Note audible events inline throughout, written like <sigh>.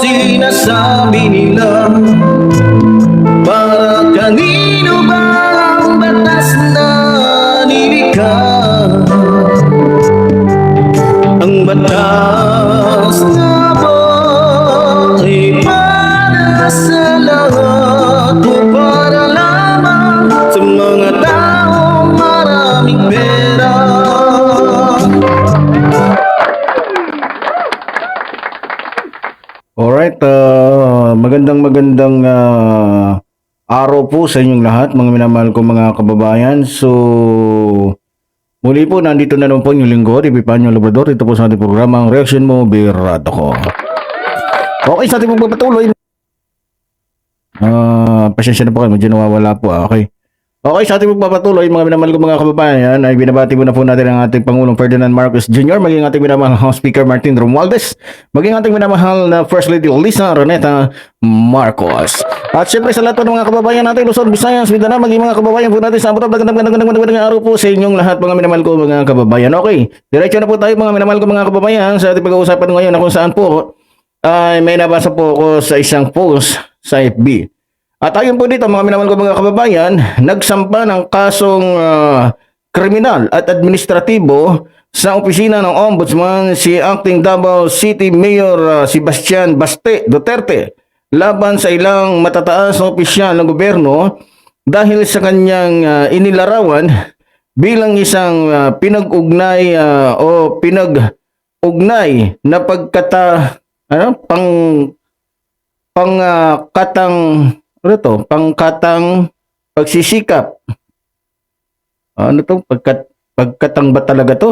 sinasabi nila? Para kanino ba ang batas na nilikha? Ang batas magandang ah, araw po sa inyong lahat, mga minamahal ko mga kababayan. So, muli po, nandito na naman po yung linggo, Epipanyo Labrador. Ito po sa ating programa, ang reaction mo, birado ko. Okay, sa ating magpapatuloy. Ah, pasensya na po kayo, medyo nawawala po. ah, Okay. Okay, sa ating magpapatuloy, mga minamahal ko mga kababayan, ay binabati muna po natin ang ating Pangulong Ferdinand Marcos Jr., maging ating minamahal House Speaker Martin Romualdez, maging ating minamahal na First Lady Lisa Roneta Marcos. At syempre sa lahat po ng mga kababayan natin, Luzon, Visayas, Mindanao, maging mga kababayan po natin sa Amputab, magandang magandang magandang magandang araw po sa inyong lahat mga minamahal ko mga kababayan. Okay, diretso na po tayo mga minamahal ko mga kababayan sa ating pag-uusapan ngayon na kung saan po ay may nabasa po ako sa isang post sa FB. At ayon po dito mga minamahal ko mga kababayan, nagsampa ng kasong ah, kriminal at administratibo sa opisina ng Ombudsman si Acting Davao City Mayor ah, Sebastian Baste Duterte laban sa ilang matataas na opisyal ng gobyerno dahil sa kanyang ah, inilarawan bilang isang ah, pinag-ugnay ah, o pinag-ugnay na pagkata ano pang pang ah, katang ano to? Pangkatang pagsisikap. Ano to? Pagkat pagkatang ba talaga to?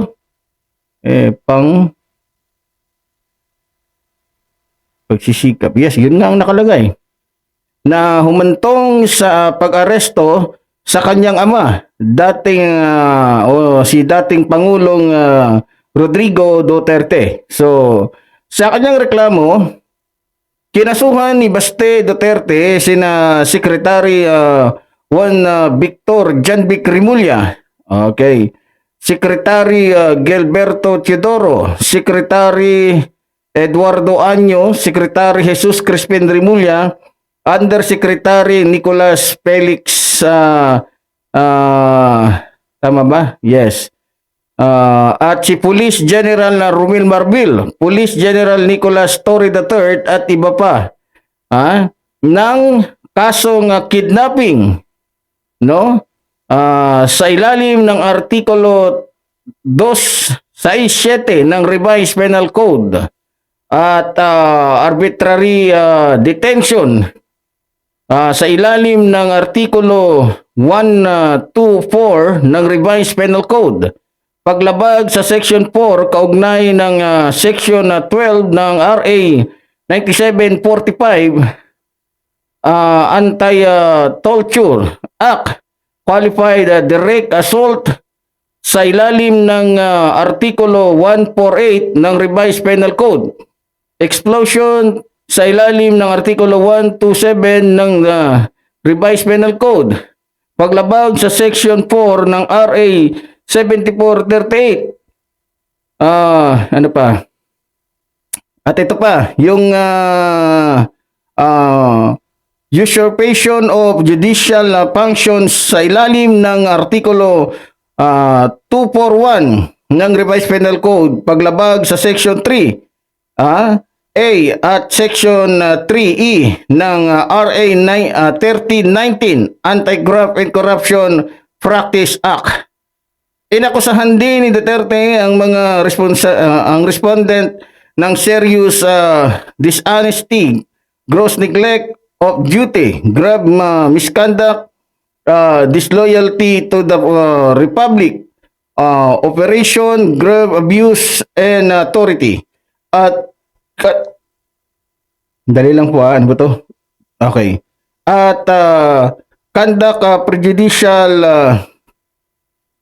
Eh pang pagsisikap. Yes yun nga ang nakalagay. Na humantong sa pag-aresto sa kanyang ama. Dating ah, o si dating pangulong ah, Rodrigo Duterte. So sa kanyang reklamo Kinasuhan ni Baste Duterte sina Secretary uh, Juan uh, Victor Janvic Rimulya. Okay. Secretary uh, Gilberto Teodoro, Secretary Eduardo Año, Secretary Jesus Crispin Rimulya, Undersecretary Nicolas Felix uh, uh, tama ba? Yes. Ah, at si Police General na Romil Marbil, Police General Nicolas Torre III at iba pa ah, ng kasong ah, kidnapping no? Ah, sa ilalim ng artikulo 267 ng Revised Penal Code at ah, arbitrary ah, detention Ah, sa ilalim ng artikulo 124 ng Revised Penal Code paglabag sa Section 4 kaugnay ng ah, Section ah, 12 ng RA 9745 ah, Anti-Torture Act Qualified ah, Direct Assault sa ilalim ng ah, Artikulo 148 ng Revised Penal Code. Explosion sa ilalim ng Artikulo 127 ng ah, Revised Penal Code. Paglabag sa Section 4 ng RA 7438. Ah, ano pa? At ito pa, yung ah ah, usurpation of judicial functions sa ilalim ng artikulo ah, 241 ng Revised Penal Code paglabag sa Section 3 ah, A at Section ah, 3E ng ah, RA ni- ah, 3019 Anti-Graft and Corruption Practice Act. Inakusahan din ni Duterte ang mga responsa ah, ang respondent ng serious ah, dishonesty, gross neglect of duty, grave ah, misconduct, ah, disloyalty to the ah, republic, ah, operation, grave abuse and authority. At ka- dali lang po ano ba to? Okay. At ah, conduct ah, prejudicial ah,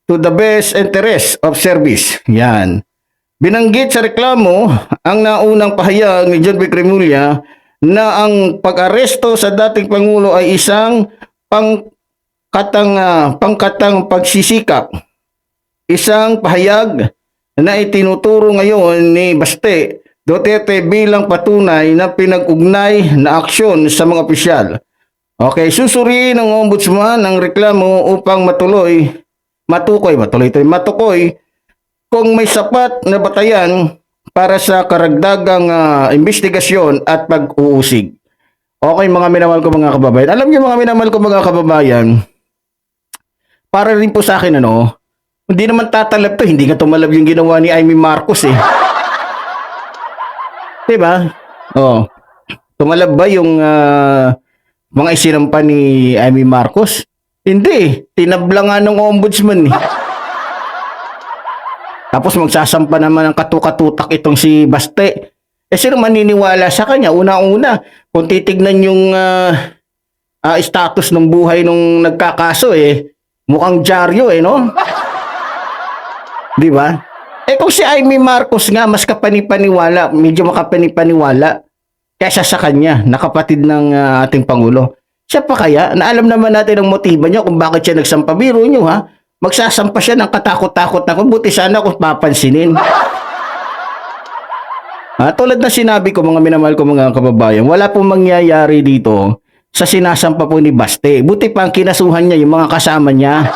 to the best interest of service. Yan. Binanggit sa reklamo ang naunang pahayag ni John B. Na ang pag-aresto sa dating Pangulo ay isang pangkatang, ah, pangkatang pagsisikap. Isang pahayag na itinuturo ngayon ni Baste Duterte bilang patunay na pinag-ugnay na aksyon sa mga opisyal. Okay, susuriin ng ombudsman ang reklamo upang matuloy, matukoy, matuloy ito, matukoy kung may sapat na batayan para sa karagdagang ah, investigasyon at pag-uusig. Okay mga minamahal ko mga kababayan. Alam niyo mga minamahal ko mga kababayan, para rin po sa akin ano, hindi naman tatalab to, hindi nga tumalab yung ginawa ni Amy Marcos eh. <laughs> 'Di ba? Oh. Tumalab ba yung ah, mga isinampa ni Amy Marcos? Hindi. Tinabla nga ng ombudsman eh. Tapos magsasampa naman ng katukatutak itong si Baste. Eh sino maniniwala sa kanya? Una-una, kung titignan yung ah, ah, status ng buhay nung nagkakaso eh, mukhang dyaryo eh, no? Di ba? Eh kung si Amy Marcos nga, mas kapanipaniwala, medyo makapanipaniwala kaysa sa kanya, na kapatid ng ah, ating Pangulo. Siya pa kaya, na alam naman natin ang motiba niya kung bakit siya nagsampa. Biro niyo ha, magsasampa siya ng katakot-takot na kung buti sana kung papansinin. <laughs> Ah, tulad na sinabi ko mga minamahal ko mga kababayan, wala pong mangyayari dito sa sinasampa po ni Baste. Buti pa ang kinasuhan niya yung mga kasama niya.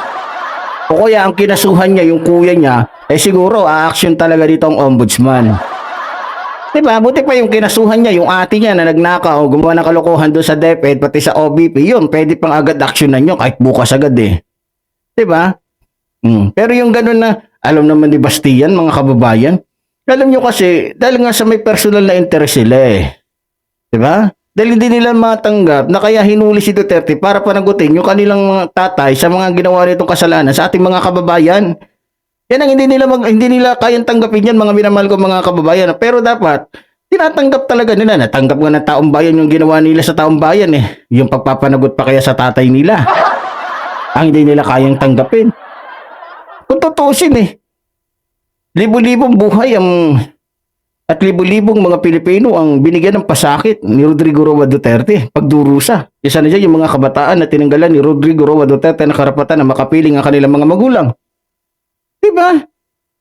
O kaya ang kinasuhan niya yung kuya niya, eh siguro a-action talaga dito ang ombudsman. Diba? Buti pa yung kinasuhan niya, yung ate niya na nagnakaw, gumawa ng kalokohan doon sa DepEd, pati sa OBP, yun, pwede pang agad actionan nyo kahit bukas agad eh. Diba? Mm. Pero yung ganun na, alam naman ni Bastian, mga kababayan, alam nyo kasi, dahil nga sa may personal na interest sila eh. Diba? Dahil hindi nila matanggap na kaya hinuli si Duterte para panagutin yung kanilang mga tatay sa mga ginawa nitong kasalanan sa ating mga kababayan. Yan ang hindi nila mag, hindi nila kayang tanggapin yan mga minamahal ko mga kababayan. Pero dapat tinatanggap talaga nila. Natanggap nga ng taong bayan yung ginawa nila sa taong bayan eh. Yung pagpapanagot pa kaya sa tatay nila. <laughs> ang hindi nila kayang tanggapin. Kung tutusin eh. Libo-libong buhay ang at libo-libong mga Pilipino ang binigyan ng pasakit ni Rodrigo Roa Duterte pagdurusa. Isa na dyan yung mga kabataan na tinanggalan ni Rodrigo Roa Duterte ng karapatan na makapiling ang kanilang mga magulang. Diba?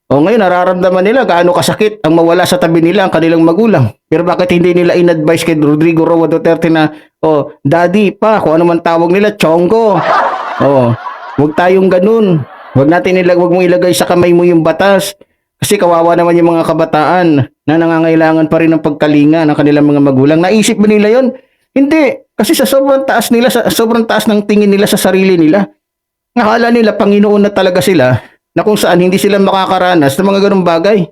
O ngayon, nararamdaman nila gaano kasakit ang mawala sa tabi nila ang kanilang magulang. Pero bakit hindi nila in-advise kay Rodrigo Roa Duterte na, oh, daddy pa, kung ano man tawag nila, chongo. <laughs> Oh, huwag tayong ganun. Huwag natin ilag, huwag mong ilagay sa kamay mo yung batas. Kasi kawawa naman yung mga kabataan na nangangailangan pa rin ng pagkalinga ng kanilang mga magulang. Naisip ba nila yon? Hindi. Kasi sa sobrang taas nila, sa sobrang taas ng tingin nila sa sarili nila, nakala nila Panginoon na talaga sila na kung saan hindi sila makakaranas ng mga ganung bagay.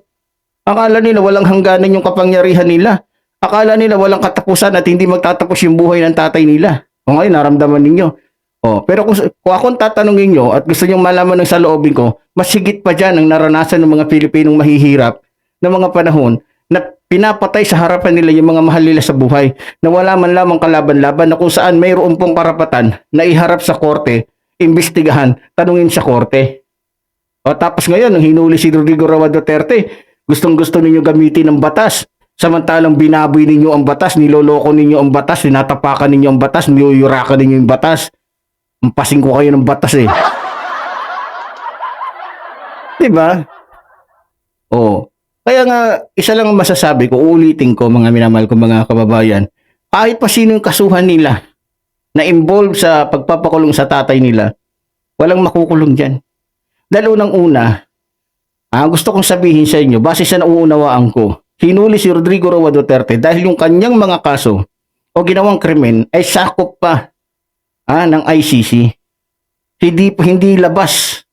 Akala nila walang hangganan yung kapangyarihan nila. Akala nila walang katapusan at hindi magtatapos yung buhay ng tatay nila. O ngayon, naramdaman ninyo. Oh, pero kung, kung akong tatanungin nyo at gusto nyo malaman ng sa loobin ko, mas higit pa dyan ang naranasan ng mga Pilipinong mahihirap ng mga panahon na pinapatay sa harapan nila yung mga mahal nila sa buhay na wala man lamang kalaban-laban na kung saan mayroon pong karapatan na iharap sa korte, imbestigahan, tanungin sa korte. O tapos ngayon, nung hinuli si Rodrigo Roa Duterte, gustong gusto ninyo gamitin ng batas. Samantalang binaboy ninyo ang batas, niloloko ninyo ang batas, tinatapakan ninyo ang batas, niyuyurakan ninyo yung batas. Ampasin ko kayo ng batas eh. <laughs> Diba? Oo. Kaya nga, isa lang ang masasabi ko, uulitin ko mga minamahal ko mga kababayan, kahit pa sino yung kasuhan nila na involved sa pagpapakulong sa tatay nila, walang makukulong dyan. Dahil unang una, Ah, gusto kong sabihin sa inyo, base sa nauunawaan ko, hinuli si Rodrigo Roa Duterte dahil yung kanyang mga kaso o ginawang krimen ay sakop pa ah, ng ICC. Hindi hindi labas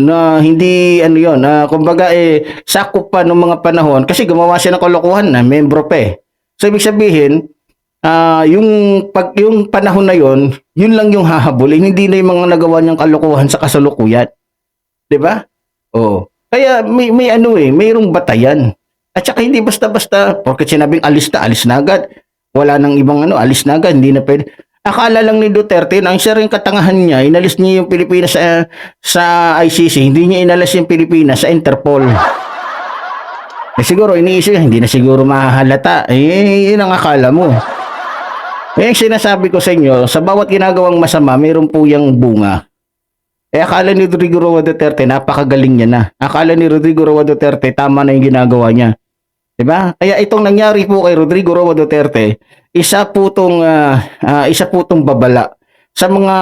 na hindi ano yon na kumbaga eh sakop pa ng mga panahon kasi gumawa siya ng kalokohan na membro pa eh. So ibig sabihin ah yung pag yung panahon na yon, yun lang yung hahabulin, hindi na yung mga nagawa niyang kalokohan sa kasalukuyan. 'Di ba? Oo. Kaya may may ano eh, mayroong batayan. At saka hindi basta-basta porque sinabing alis na, alis na agad. Wala nang ibang ano, alis na agad, hindi na pwede. Akala lang ni Duterte na ang rin katangahan niya, inalis niya yung Pilipinas sa, sa ICC, hindi niya inalis yung Pilipinas sa Interpol. Eh siguro iniisip hindi na siguro mahahalata. Eh, yun ang akala mo. Eh, sinasabi ko sa inyo, sa bawat ginagawang masama, mayroon po yung bunga. Eh, akala ni Rodrigo Roa Duterte, napakagaling niya na. Akala ni Rodrigo Roa Duterte, tama na yung ginagawa niya. 'Di ba? Kaya itong nangyari po kay Rodrigo Roa Duterte, isa po tong ah, ah, isa po tong babala sa mga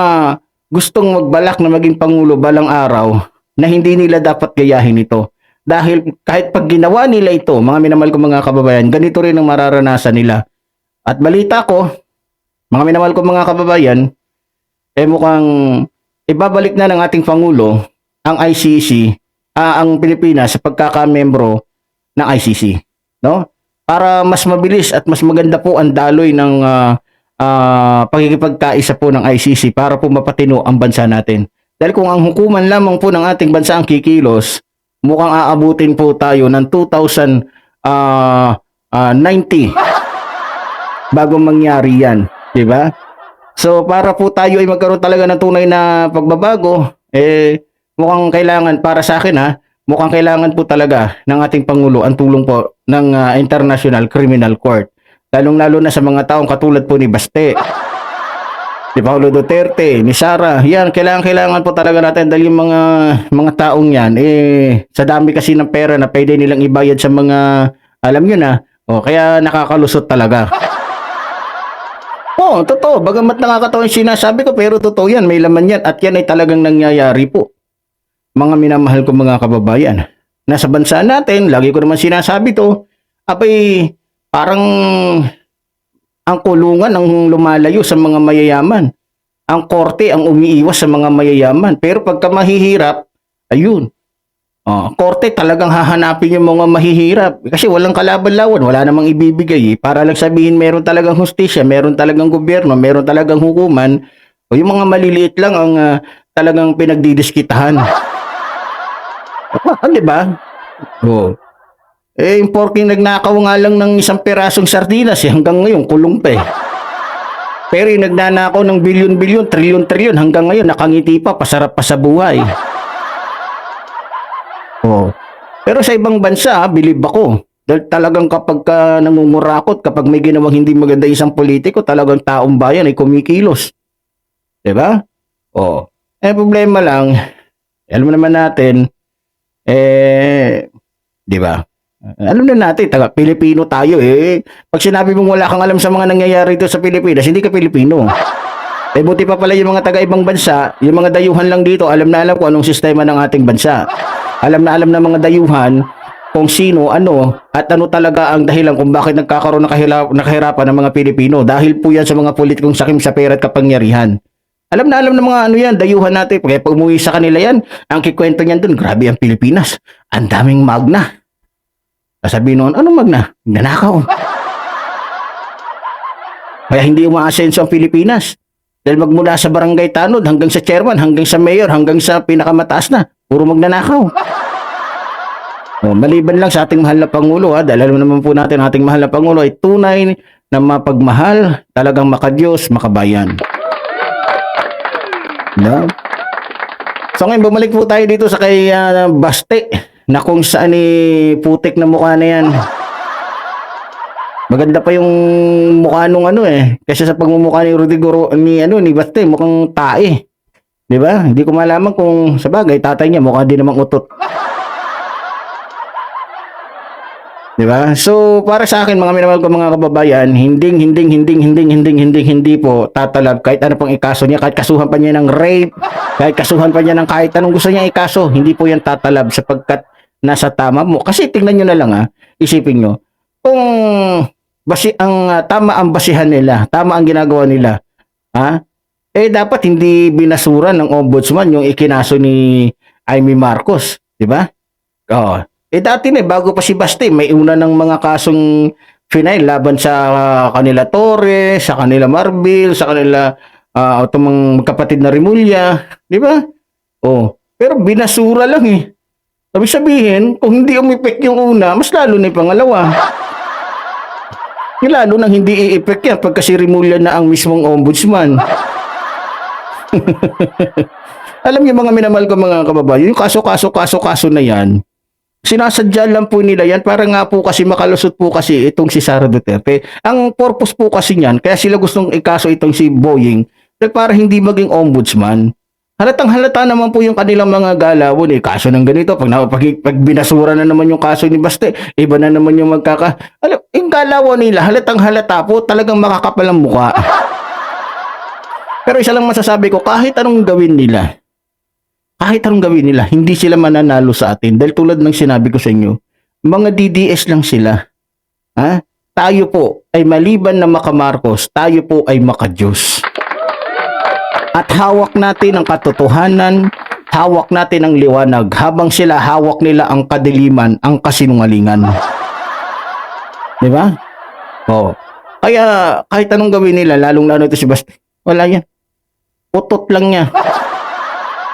gustong magbalak na maging pangulo balang araw na hindi nila dapat gayahin ito. Dahil kahit pag ginawa nila ito, mga minamahal ko mga kababayan, ganito rin ang mararanasan nila. At balita ko, mga minamahal ko mga kababayan, eh mukhang ibabalik na ng ating Pangulo ang ICC, ah, ang Pilipinas sa pagkakamembro ng ICC no? Para mas mabilis at mas maganda po ang daloy ng ah, ah, pagkikipagkaisa po ng ICC para po mapatino ang bansa natin. Dahil kung ang hukuman lamang po ng ating bansa ang kikilos, mukhang aabutin po tayo ng 2090 bago mangyari yan, di ba? So para po tayo ay magkaroon talaga ng tunay na pagbabago, eh mukhang kailangan para sa akin ha, mukhang kailangan po talaga ng ating Pangulo ang tulong po ng ah, International Criminal Court. Lalong-lalo na sa mga taong katulad po ni Baste, <laughs> ni Paulo Duterte, ni Sara. Yan, kailangan-kailangan po talaga natin dahil yung mga, mga taong yan, eh, sa dami kasi ng pera na pwede nilang ibayad sa mga, alam nyo na, o, kaya nakakalusot talaga. Oo, totoo. Bagamat nakakatawa yung sinasabi ko, pero totoo yan. May laman yan. At yan ay talagang nangyayari po mga minamahal ko mga kababayan. Nasa bansa natin, lagi ko naman sinasabi to, apay parang ang kulungan ang lumalayo sa mga mayayaman. Ang korte ang umiiwas sa mga mayayaman. Pero pagka mahihirap, ayun. Oh, korte talagang hahanapin yung mga mahihirap kasi walang kalaban-lawan, wala namang ibibigay eh. para lang sabihin meron talagang hustisya, meron talagang gobyerno, meron talagang hukuman. O yung mga maliliit lang ang ah, talagang pinagdidiskitahan. Ah, <laughs> di ba? Oo. Eh, yung porking nagnakaw nga lang ng isang perasong sardinas, eh, hanggang ngayon, kulong pa eh. Pero yung nagnanakaw ng bilyon-bilyon, trilyon-trilyon, hanggang ngayon, nakangiti pa, pasarap pa sa buhay. Oo. Pero sa ibang bansa, ah, bilib ako. Dahil talagang kapag ka nangungurakot, kapag may ginawang hindi maganda isang politiko, talagang taong bayan ay kumikilos. Diba? Oo. Eh, problema lang, alam naman natin, eh, di ba? Alam na natin, taga Pilipino tayo eh. Pag sinabi mong wala kang alam sa mga nangyayari dito sa Pilipinas, hindi ka Pilipino. Eh buti pa pala yung mga taga ibang bansa, yung mga dayuhan lang dito, alam na alam kung anong sistema ng ating bansa. Alam na alam ng mga dayuhan kung sino, ano, at ano talaga ang dahilan kung bakit nagkakaroon ng kahila- ng kahirapan ng mga Pilipino. Dahil po yan sa mga politikong sakim sa pera at kapangyarihan. Alam na alam ng mga ano yan, dayuhan natin. Kaya pag umuwi sa kanila yan, ang kikwento niyan dun, grabe ang Pilipinas. Ang daming magna. Sasabihin noon, anong magna? Nanakaw. Kaya hindi umaasenso ang Pilipinas. Dahil magmula sa barangay tanod hanggang sa chairman, hanggang sa mayor, hanggang sa pinakamataas na, puro magnanakaw. O, maliban lang sa ating mahal na Pangulo, ha, dahil alam naman po natin ating mahal na Pangulo ay tunay na mapagmahal, talagang makadiyos, makabayan. No? So ngayon, bumalik po tayo dito sa kay ah, Baste na kung saan ni putik na mukha na yan. Maganda pa yung mukha nung ano eh. Kasi sa pagmumukha ni Rodrigo Ro- ni ano ni Baste mukhang tae. 'Di ba? Hindi ko malaman kung sa bagay tatay niya mukha din namang utot. 'Di ba? So para sa akin mga minamahal ko mga kababayan, hinding hinding hinding hinding hinding hinding hindi po tatalab kahit ano pang ikaso niya, kahit kasuhan pa niya ng rape, kahit kasuhan pa niya ng kahit anong gusto niya ikaso, hindi po yan tatalab sapagkat nasa tama mo. Kasi tingnan nyo na lang ha, isipin nyo, kung basi ang ah, tama ang basihan nila, tama ang ginagawa nila, ha? Eh dapat hindi binasura ng ombudsman yung ikinaso ni Amy Marcos, di ba? Oo. Eh dati na, eh, bago pa si Baste, may una ng mga kasong final laban sa ah, kanila Torres, sa kanila Marbil, sa kanila uh, mga magkapatid na Rimulya, di ba? Oh, pero binasura lang eh. Sabi sabihin, kung hindi umipek yung una, mas lalo na yung pangalawa. Lalo nang hindi i-effect yan pagka si Rimulya na ang mismong ombudsman. <laughs> Alam niyo mga minamahal ko mga kababayan, yung kaso, kaso, kaso, kaso na yan, sinasadya lang po nila yan para nga po kasi makalusot po kasi itong si Sara Duterte. Ang purpose po kasi niyan, kaya sila gustong ikaso itong si Boying, para hindi maging ombudsman. Halatang halata naman po yung kanilang mga galawon eh. Kaso ng ganito, pag, pag, pag binasura na naman yung kaso ni Baste, iba na naman yung magkaka... Alam, yung galawan nila, halatang halata po, talagang makakapal ang mukha. <laughs> Pero isa lang masasabi ko, kahit anong gawin nila, kahit anong gawin nila, hindi sila mananalo sa atin. Dahil tulad ng sinabi ko sa inyo, mga DDS lang sila. Ha? Tayo po ay maliban na makamarcos, tayo po ay makadiyos. At hawak natin ang katotohanan, hawak natin ang liwanag, habang sila hawak nila ang kadiliman, ang kasinungalingan. Di ba? Oo. Kaya kahit anong gawin nila, lalong lalo ito si Basti, wala yan. Utot lang niya.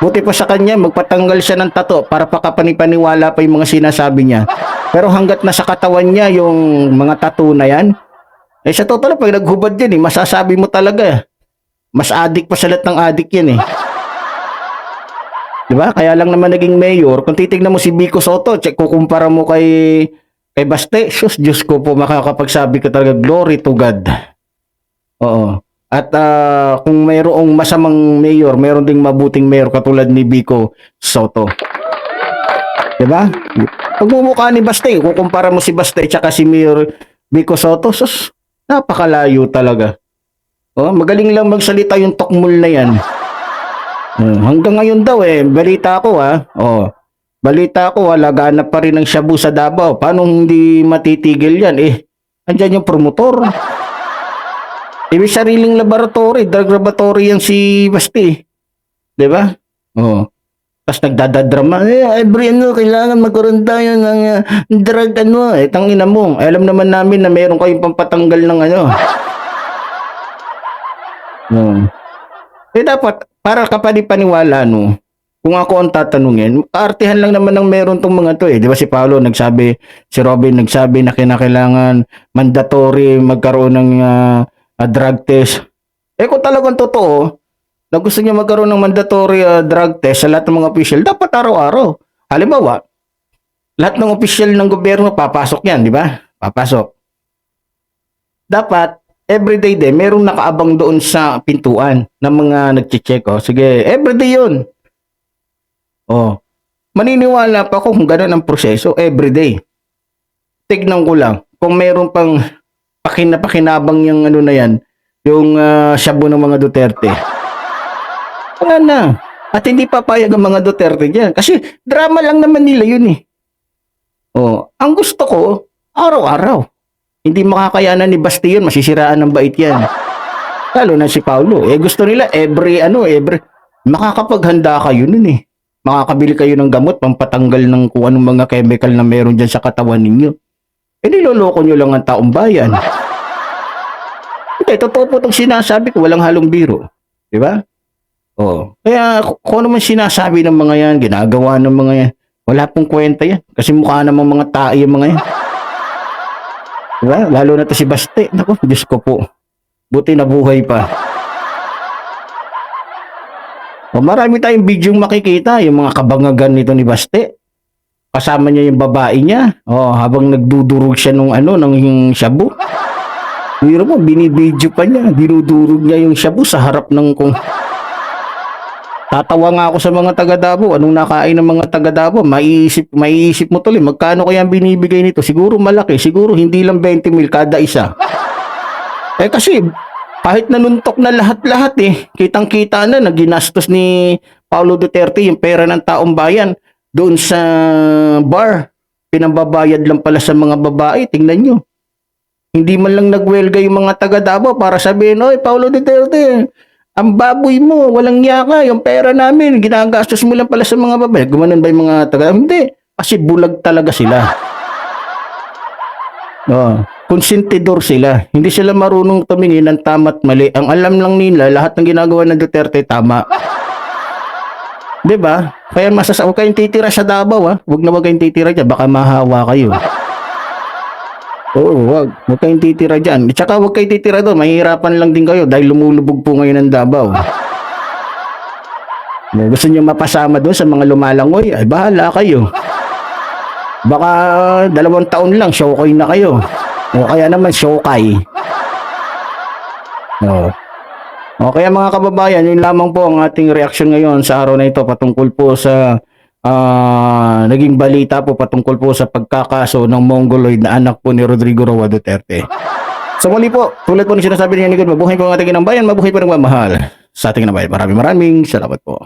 Buti pa sa kanya, magpatanggal siya ng tato para pakapanipaniwala pa yung mga sinasabi niya. Pero hanggat nasa katawan niya yung mga tato na yan, eh sa totoo lang, pag naghubad yan eh, masasabi mo talaga. Mas adik pa sa lahat ng adik yan eh. Diba? Kaya lang naman naging mayor, kung titignan mo si Vico Soto, check kukumpara mo kay kay Baste, sus, Diyos ko po, makakapagsabi ka talaga, glory to God. Oo. At ah, kung mayroong masamang mayor, mayroon ding mabuting mayor katulad ni Vico Soto. 'Di ba? Pagmumukha ni Baste, kukumpara mo si Baste tsaka si Mayor Vico Soto, sus, napakalayo talaga. Oh, magaling lang magsalita yung tokmul na 'yan. Oh, hanggang ngayon daw eh, balita ko ha. Oh, balita ko ha, laganap pa rin ng shabu sa Davao. Paano hindi matitigil 'yan eh? Andiyan yung promotor. Eh, may sariling laboratory, drug laboratory yan si Basti. Di ba? Oo. Tapos nagdadadrama, eh, every ano, kailangan magkaroon tayo ng uh, drug ano, eh, tangina mo. Eh, alam naman namin na meron kayong pampatanggal ng ano. <laughs> Oo. Eh, dapat, para kapanipaniwala, no, kung ako ang tatanungin, kaartihan lang naman ng meron tong mga to eh. Di ba si Paolo nagsabi, si Robin nagsabi na kinakailangan mandatory magkaroon ng ah, ah, drug test. Eh kung talagang totoo, na gusto niya magkaroon ng mandatory ah, drug test sa lahat ng mga official, dapat araw-araw. Halimbawa, lahat ng official ng gobyerno papasok yan, di ba? Papasok. Dapat, everyday din, merong nakaabang doon sa pintuan ng mga nagche-check. Oh. Sige, everyday yun. Oh. Maniniwala pa ako kung ganun ang proseso, everyday. Tignan ko lang, kung meron pang pakinapakinabang yung ano na yan, yung uh, shabu ng mga Duterte. Wala na. At hindi papayag ang mga Duterte diyan kasi drama lang naman nila yun eh. Oh, ang gusto ko araw-araw. Hindi makakayanan ni Basti yun, masisiraan ng bait yan. Lalo na si Paulo. Eh gusto nila every ano, every makakapaghanda kayo nun eh. Makakabili kayo ng gamot pampatanggal ng kung anong mga chemical na meron dyan sa katawan ninyo. Eh niloloko nyo lang ang taong bayan. Hindi, totoo po itong sinasabi ko, walang halong biro. Di ba? Oo. Kaya ku- kung ano man sinasabi ng mga yan, ginagawa ng mga yan, wala pong kwenta yan. Kasi mukha namang mga tae yung mga yan. Di? Lalo na to si Baste. Naku, Diyos ko po. Buti nabuhay pa. O, marami tayong video makikita, yung mga kabangagan nito ni Baste. Kasama niya yung babae niya. Oh, habang nagdudurog siya nung ano, ng shabu. Biro mo, binibidyo pa niya. Dinudurog niya yung shabu sa harap ng kung... Tatawa nga ako sa mga taga Davao. Anong nakain ng mga taga Davao? Maiisip, maiisip mo tuloy, magkano kaya binibigay nito? Siguro malaki. Siguro hindi lang 20 mil kada isa. Eh kasi, kahit nanuntok na lahat-lahat eh, kitang-kita na na ginastos ni Paulo Duterte yung pera ng taong bayan. Doon sa bar. Pinambabayad lang pala sa mga babae. Tingnan nyo. Hindi man lang nagwelga yung mga taga Davao para sabihin, Oy, Paulo Duterte, ang baboy mo, walang yaka, yung pera namin, ginagastos mo lang pala sa mga babae. Gumanon ba yung mga taga? Hindi. Kasi bulag talaga sila. <laughs> Oh, konsentidor sila. Hindi sila marunong tumingin ng tama't mali. Ang alam lang nila, lahat ng ginagawa ng Duterte tama. 'Di ba? Kaya masasa huwag kayong titira sa Davao, ha. Huwag na huwag kayong titira diyan, baka mahawa kayo. Oo, wag. Huwag kayong titira diyan. At saka huwag kayong titira doon, mahihirapan lang din kayo dahil lumulubog po ngayon ang Davao. Gusto niyo mapasama doon sa mga lumalangoy, ay bahala kayo. Baka dalawang taon lang, showkay na kayo. O kaya naman, showkay. Oo. O kaya mga kababayan, yun lamang po ang ating reaksyon ngayon sa araw na ito patungkol po sa ah, naging balita po patungkol po sa pagkakaso ng Mongoloid na anak po ni Rodrigo Roa Duterte. So muli po, tulad po ng sinasabi niya ni God, mabuhay po ang ating inang bayan, mabuhay po ng mamahal sa ating inang bayan. Maraming maraming salamat po.